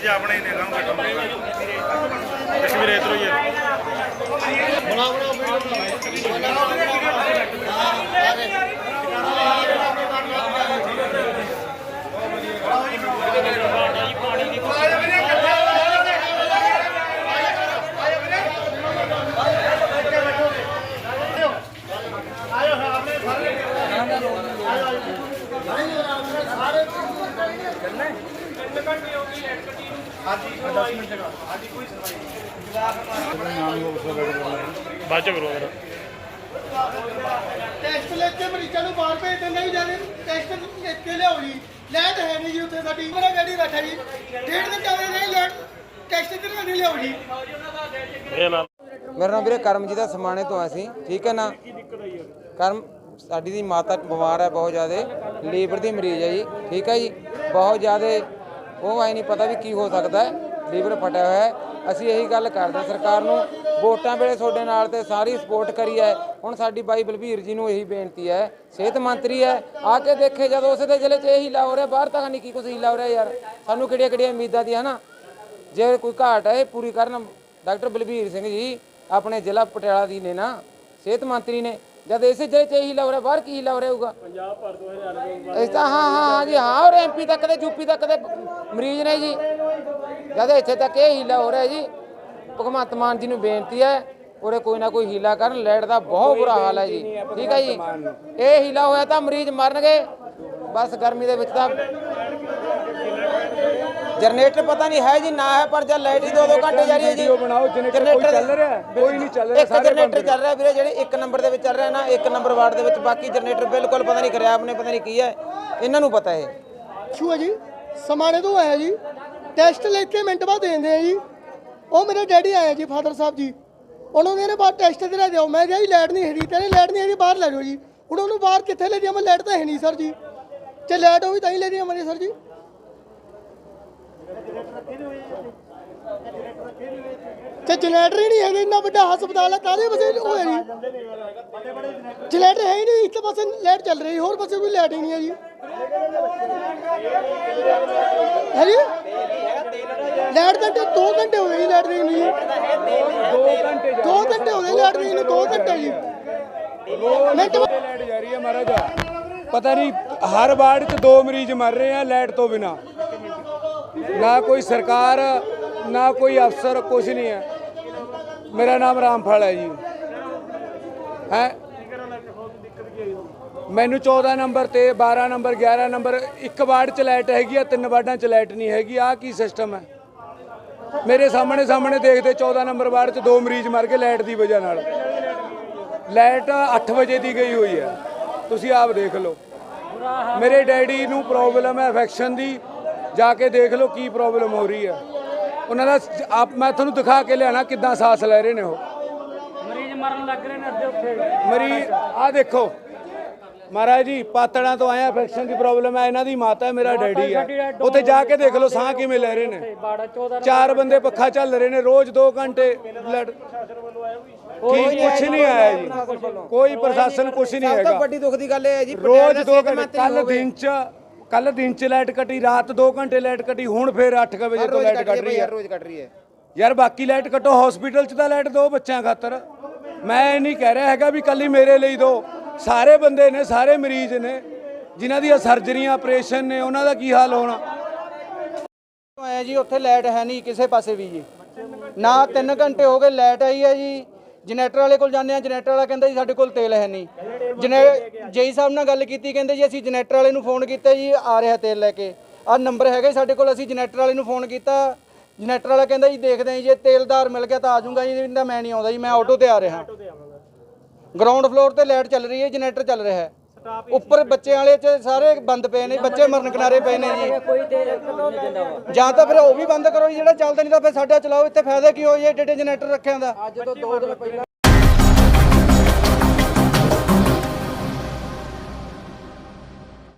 ਵੀਰ ਆਪਣੇ ਹੀ ਨੇ ਕੰਮ ਬੈਠੋ ਕਸ਼ਮੀਰ ਵੀਰੇ ਇਧਰੋਂ ਹੀ ਹੈ। ਬਾਅਦ ਚ ਕਰੋ ਜਰਾ ਟੈਸਟ ਲੈ ਕੇ ਮਰੀਜ਼ਾਂ ਨੂੰ ਬਾਹਰ ਭੇਜ ਦਿੰਦੇ ਜੀ ਜਾਂਦੇ ਟੈਸਟ ਲੈ ਕੇ ਲਿਆਓ ਜੀ। ਲੈਟ ਹੈ ਨਹੀਂ ਜੀ ਉੱਥੇ ਸਾਡੀ। ਮੇਰਾ ਗਾੜੀ ਬੈਠਾ ਜੀ। ਡੇਢ ਦਿਨ ਚੱਲੇ ਨਹੀਂ ਲੈਟ ਟੈਸਟ ਤੇ ਨਹੀਂ ਲਿਆਓ ਜੀ। ਇਹ ਨਾਲ ਮੇਰਾ ਨਾਮ ਵੀਰੇ ਕਰਮਜੀਤ ਆ ਸਮਾਣੇ ਤੋਂ ਆਏ ਸੀ। ਠੀਕ ਹੈ ਨਾ? ਕਰਮ ਸਾਡੀ ਦੀ ਮਾਤਾ ਬਿਮਾਰ ਹੈ ਬਹੁਤ ਜ਼ਿਆਦਾ। ਲੀਵਰ ਦੀ ਮਰੀਜ਼ ਹੈ ਜੀ। ਠੀਕ ਹੈ ਜੀ? ਬਹੁਤ ਜ਼ਿਆਦਾ ਉਹ ਐ ਨਹੀਂ ਪਤਾ ਵੀ ਕੀ ਹੋ ਸਕਦਾ ਹੈ। ਲੀਵਰ ਫਟਿਆ ਹੋਇਆ ਹੈ। ਅਸੀਂ ਇਹੀ ਗੱਲ ਕਰਦੇ ਹਾਂ ਸਰਕਾਰ ਨੂੰ, ਵੋਟਾਂ ਵੇਲੇ ਤੁਹਾਡੇ ਨਾਲ ਤੇ ਸਾਰੀ ਸਪੋਰਟ ਕਰੀ ਹੈ। ਹੁਣ ਸਾਡੀ ਬਾਈ ਬਲਬੀਰ ਜੀ ਨੂੰ ਇਹੀ ਬੇਨਤੀ ਹੈ, ਸਿਹਤ ਮੰਤਰੀ ਹੈ, ਆ ਕੇ ਦੇਖੇ ਜਦੋਂ ਉਸੇ ਦੇ ਜ਼ਿਲ੍ਹੇ 'ਚ ਇਹ ਹੀਲਾ ਹੋ ਰਿਹਾ, ਬਾਹਰ ਤਾਂ ਨਹੀਂ ਕੀ ਕੁਛ ਹੀਲਾ ਹੋ ਰਿਹਾ ਯਾਰ। ਸਾਨੂੰ ਕਿਹੜੀਆਂ ਕਿਹੜੀਆਂ ਉਮੀਦਾਂ ਦੀ ਹਨਾ? ਜੇ ਕੋਈ ਘਾਟ ਹੈ, ਇਹ ਪੂਰੀ ਕਰਨ ਡਾਕਟਰ ਬਲਬੀਰ ਸਿੰਘ ਜੀ ਆਪਣੇ ਜ਼ਿਲ੍ਹਾ ਪਟਿਆਲਾ ਦੀ ਨੇ ਨਾ, ਸਿਹਤ ਮੰਤਰੀ ਨੇ। ਜਦ ਇਸੇ ਜ਼ਿਲ੍ਹੇ 'ਚ ਇਹੀ ਲੱਗ ਰਿਹਾ, ਬਾਹਰ ਕੀ ਲੱਗ ਰਿਹਾ ਹੋਊਗਾ ਪੰਜਾਬ ਭਰ 2000 ਇਸ ਤਾਂ ਹਾਂ ਹਾਂ, ਜੀ, ਹਾਂ, ਔਰ ਐਮਪੀ ਤੱਕ ਦੇ ਯੂਪੀ ਤੱਕ ਦੇ ਮਰੀਜ਼ ਨੇ ਜੀ। ਜਦ ਇੱਥੇ ਤੱਕ ਇਹ ਹੀਲਾ ਹੋ ਰਿਹਾ ਜੀ, ਭਗਵੰਤ ਮਾਨ ਜੀ ਨੂੰ ਬੇਨਤੀ ਹੈ, ਉਰੇ ਕੋਈ ਨਾ ਕੋਈ ਹੀਲਾ ਕਰਨ ਲੈਟ ਦਾ ਬਹੁਤ ਬੁਰਾ ਹਾਲ ਹੈ ਜੀ। ਠੀਕ ਹੈ ਜੀ। ਇਹ ਹੀਲਾ ਹੋਇਆ ਤਾਂ ਮਰੀਜ਼ ਮਰਨਗੇ, ਬਸ ਗਰਮੀ ਦੇ ਵਿੱਚ ਤਾਂ ਜਨਰੇਟਰ ਪਤਾ ਨਹੀਂ ਹੈ ਜੀ ਨਾ ਹੈ ਪਰ ਜਦ ਲਾਈਟ ਹੀ ਦੋ ਦੋ ਘੰਟੇ ਜਾ ਰਹੀ ਹੈ ਜੀ ਬਣਾਓ, ਕੋਈ ਚੱਲ ਰਿਹਾ? ਹੈ? ਕੋਈ ਨਹੀਂ ਚੱਲ ਰਿਹਾ, ਇੱਕ ਸਾਰੇ ਜਨਰੇਟਰ ਚੱਲ ਰਿਹਾ ਵੀਰੇ ਜਿਹੜੇ ਇੱਕ ਨੰਬਰ ਦੇ ਵਿੱਚ ਚੱਲ ਰਿਹਾ ਨਾ ਇੱਕ ਨੰਬਰ ਵਾਰਡ ਦੇ ਵਿੱਚ ਬਾਕੀ ਜਨਰੇਟਰ ਬਿਲਕੁਲ ਪਤਾ ਨਹੀਂ ਖਰਾਬ ਨੇ ਪਤਾ ਨਹੀਂ ਕੀ ਹੈ। ਇਹਨਾਂ ਨੂੰ ਪਤਾ ਹੈ। ਹੈ ਜੀ ਸਮਾਣੇ ਤੋਂ ਆਇਆ ਜੀ। ਟੈਸਟ ਲੈ ਕੇ ਮਿੰਟ ਬਾਅਦ ਦੇ ਦਿੰਦੇ ਆ ਜੀ। ਉਹ ਮੇਰੇ ਡੈਡੀ ਆਏ ਜੀ ਫਾਦਰ ਸਾਹਿਬ ਜੀ। ਉਹਨਾਂ ਨੇ ਬਾਅਦ ਟੈਸਟ ਤੇ ਲੈ ਦਿਓ ਮੈਂ ਕਿਹਾ ਜੀ ਲਾਈਟ ਨਹੀਂ ਹੈਗੀ ਤੇਰੇ ਲਾਈਟ ਨਹੀਂ ਹੈਗੀ ਬਾਹਰ ਲੈ ਜਾਓ ਜੀ। ਹੁਣ ਉਹਨੂੰ ਬਾਹਰ ਕਿੱਥੇ ਲੈ ਜਾਵਾਂ ਲਾਈਟ ਤਾਂ ਹੈ ਨਹੀਂ ਸਰ ਜੀ। ਜੇ ਲਾਈਟ ਹੋਈ ਤਾਂ ਹੀ ਲੈ ਜਾਵਾਂਗੇ ਸਰ ਜੀ। ਤੇ ਜਨਰੇਟਰ ਹੀ ਨਹੀਂ ਹੈਗਾ, ਇੰਨਾ ਵੱਡਾ ਹਸਪਤਾਲ ਹੈ, ਕਾਹਦੇ ਵਸੇ ਹੋਇਆ ਜੀ ਜਨਰੇਟਰ ਹੈ ਹੀ ਨਹੀਂ ਇੱਕ ਪਾਸੇ ਲਾਈਟ ਚੱਲ ਰਹੀ, ਹੋਰ ਪਾਸੇ ਕੋਈ ਲਾਈਟ ਹੀ ਨਹੀਂ ਹੈ ਜੀ ਹੈ ਜੀ ਲਾਈਟ ਤਾਂ 2 ਘੰਟੇ ਹੋਏ ਗਏ ਜੀ ਲਾਈਟ ਨਹੀਂ ਨਹੀਂ 2 ਘੰਟੇ ਹੋ ਗਏ ਲਾਈਟ ਨਹੀਂ 2 ਘੰਟੇ ਜੀ ਮਿੰਟ ਲਾਈਟ ਜਾ ਰਹੀ ਹੈ ਮਹਾਰਾਜ। ਪਤਾ ਨਹੀਂ, ਹਰ ਵਾਰਡ 'ਚ ਦੋ ਮਰੀਜ਼ ਮਰ ਰਹੇ ਆ ਲਾਈਟ ਤੋਂ ਬਿਨਾ। ਨਾ ਕੋਈ ਸਰਕਾਰ, ਨਾ ਕੋਈ ਅਫਸਰ ਕੁਝ ਨਹੀਂ ਹੈ। ਮੇਰਾ ਨਾਮ ਰਾਮਫਲ ਹੈ ਜੀ। ਹੈ? ਮੈਨੂੰ 14 ਨੰਬਰ ਤੇ 12 ਨੰਬਰ 11 ਨੰਬਰ, ਇੱਕ ਵਾਰਡ 'ਚ ਲਾਈਟ ਹੈਗੀ ਆ, ਤਿੰਨ ਵਾਰਡਾਂ 'ਚ ਲਾਈਟ ਨਹੀਂ ਹੈਗੀ। ਆ ਕੀ ਸਿਸਟਮ ਹੈ? ਮੇਰੇ ਸਾਹਮਣੇ ਸਾਹਮਣੇ ਦੇਖਦੇ 14 ਨੰਬਰ ਵਾਰਡ 'ਚ ਦੋ ਮਰੀਜ਼ ਮਰ ਗਏ ਲਾਈਟ ਦੀ ਵਜ੍ਹਾ ਨਾਲ। ਲਾਈਟ 8 ਵਜੇ ਦੀ ਗਈ ਹੋਈ ਹੈ। ਤੁਸੀਂ ਆਪ ਦੇਖ ਲਓ। ਮੇਰੇ ਡੈਡੀ ਨੂੰ ਪ੍ਰੋਬਲਮ ਹੈ ਇਨਫੈਕਸ਼ਨ ਦੀ। ਜਾ ਕੇ ਦੇਖ ਲਓ ਕੀ ਪ੍ਰੋਬਲਮ ਹੋ ਰਹੀ ਹੈ। ਉਹਨਾਂ ਦਾ ਆਪ ਮੈਂ ਤੁਹਾਨੂੰ ਦਿਖਾ ਕੇ ਲਿਆਣਾ ਕਿੱਦਾਂ ਸਾਹ ਲੈ ਰਹੇ ਨੇ ਉਹ। ਮਰੀਜ਼ ਮਰਨ ਲੱਗ ਰਹੇ ਨੇ ਅੱਧੇ ਉੱਥੇ। ਮਰੀ ਆ ਦੇਖੋ। ਮਹਾਰਾਜ ਜੀ ਪਾਤੜਾਂ ਤੋਂ ਆਇਆ ਇਨਫੈਕਸ਼ਨ ਦੀ ਪ੍ਰੋਬਲਮ ਹੈ ਇਹਨਾਂ ਦੀ ਮਾਤਾ ਹੈ ਮੇਰਾ ਡੈਡੀ ਹੈ। ਉੱਥੇ ਜਾ ਕੇ ਦੇਖ ਲਓ ਸਾਹ ਕਿਵੇਂ ਲੈ ਰਹੇ ਨੇ। ਬਾੜਾ 14 ਚਾਰ ਬੰਦੇ ਪੱਖਾ ਚੱਲ ਰਹੇ ਨੇ ਰੋਜ਼ 2 ਘੰਟੇ ਬਲੱਡ ਕੋਈ ਕੁਛ ਨਹੀਂ ਆਇਆ ਜੀ। ਕੋਈ ਪ੍ਰਸ਼ਾਸਨ ਕੁਛ ਨਹੀਂ ਸਭ ਤੋਂ ਹੈਗਾ। ਵੱਡੀ ਦੁੱਖ ਦੀ ਗੱਲ ਇਹ ਹੈ ਜੀ ਰੋਜ਼ ਪਟਿਆਲਾ 2 ਸਿਹਤ ਘੰਟੇ ਕੱਲ। ਦਿਨ ਚ ਕੱਲ ਦਿਨ ਚ ਲਾਈਟ ਕੱਟੀ ਰਾਤ 2 ਘੰਟੇ ਲਾਈਟ ਕੱਟੀ ਹੁਣ ਫੇਰ 8 ਵਜੇ ਤੋਂ ਲਾਈਟ ਰਹੀ ਹੈ ਰੋਜ਼ ਕੱਟ ਰਹੀ ਹੈ। ਯਾਰ ਬਾਕੀ ਲਾਈਟ ਕੱਟੋ ਹਸਪੀਟਲ ਚ ਤਾਂ ਲਾਈਟ ਦੋ ਬੱਚਿਆਂ ਖਾਤਰ। ਮੈਂ ਇਹ ਨਹੀਂ ਕਹਿ ਰਿਹਾ ਹੈਗਾ ਵੀ ਕੱਲੀ ਮੇਰੇ ਲਈ ਦੋ। ਸਾਰੇ ਬੰਦੇ ਨੇ ਸਾਰੇ ਮਰੀਜ਼ ਨੇ ਜਿਨ੍ਹਾਂ ਦੀਆਂ ਸਰਜਰੀਆਂ ਆਪਰੇਸ਼ਨ ਨੇ ਉਹਨਾਂ ਦਾ ਕੀ ਹਾਲ ਹੋਣਾ? ਆਇਆ ਜੀ ਉੱਥੇ ਲਾਈਟ ਹੈ ਨਹੀਂ ਕਿਸੇ ਪਾਸੇ ਵੀ ਜੀ। ਨਾ 3 ਘੰਟੇ ਹੋ ਗਏ ਲਾਈਟ ਆਈ ਹੈ ਜੀ। ਜਨਰੇਟਰ ਵਾਲੇ ਕੋਲ ਜਾਂਦੇ ਆ ਜਨਰੇਟਰ ਵਾਲਾ ਕਹਿੰਦਾ ਜੀ ਸਾਡੇ ਕੋਲ ਤੇਲ ਹੈ ਨਹੀਂ। ਜਨੇ ਜੇਈ ਸਾਹਿਬ ਨਾਲ ਗੱਲ ਕੀਤੀ ਕਹਿੰਦੇ ਜੀ ਅਸੀਂ ਜਨਰੇਟਰ ਵਾਲੇ ਨੂੰ ਫੋਨ ਕੀਤਾ ਜੀ ਆ ਰਿਹਾ ਤੇਲ ਲੈ ਕੇ। ਆ ਨੰਬਰ ਹੈਗਾ ਸਾਡੇ ਕੋਲ ਅਸੀਂ ਜਨਰੇਟਰ ਵਾਲੇ ਨੂੰ ਫੋਨ ਕੀਤਾ। ਜਨਰੇਟਰ ਵਾਲਾ ਕਹਿੰਦਾ ਜੀ ਦੇਖਦੇ ਹਾਂ ਜੀ ਤੇਲਦਾਰ ਮਿਲ ਗਿਆ ਤਾਂ ਆ ਜਾਊਂਗਾ ਜੀ ਤਾਂ ਮੈਂ ਨਹੀਂ ਆਉਂਦਾ ਜੀ ਮੈਂ ਆਟੋ ਤੇ ਆ ਰਿਹਾ। ਗਰਾਊਂਡ ਫਲੋਰ ਤੇ ਲਾਈਟ ਚੱਲ ਰਹੀ ਹੈ ਜਨਰੇਟਰ ਚੱਲ ਰਿਹਾ ਹੈ। ਉੱਪਰ ਬੱਚੇ ਵਾਲੇ ਚ ਸਾਰੇ ਬੰਦ ਪਏ ਨੇ ਬੱਚੇ ਮਰਨ ਕਿਨਾਰੇ ਪਏ ਨੇ ਜੀ। ਜਾਂ ਤਾਂ ਫਿਰ ਉਹ ਵੀ ਬੰਦ ਕਰੋ ਜੀ, ਜਿਹੜਾ ਚੱਲਦਾ ਨਹੀਂ ਤਾਂ ਫਿਰ ਸਾਡਾ ਚਲਾਓ ਇੱਥੇ ਫਾਇਦਾ ਕੀ ਹੋਈ ਏਡੇ ਏਡੇ ਜਨਰੇਟਰ ਰੱਖਿਆਂ ਦਾ?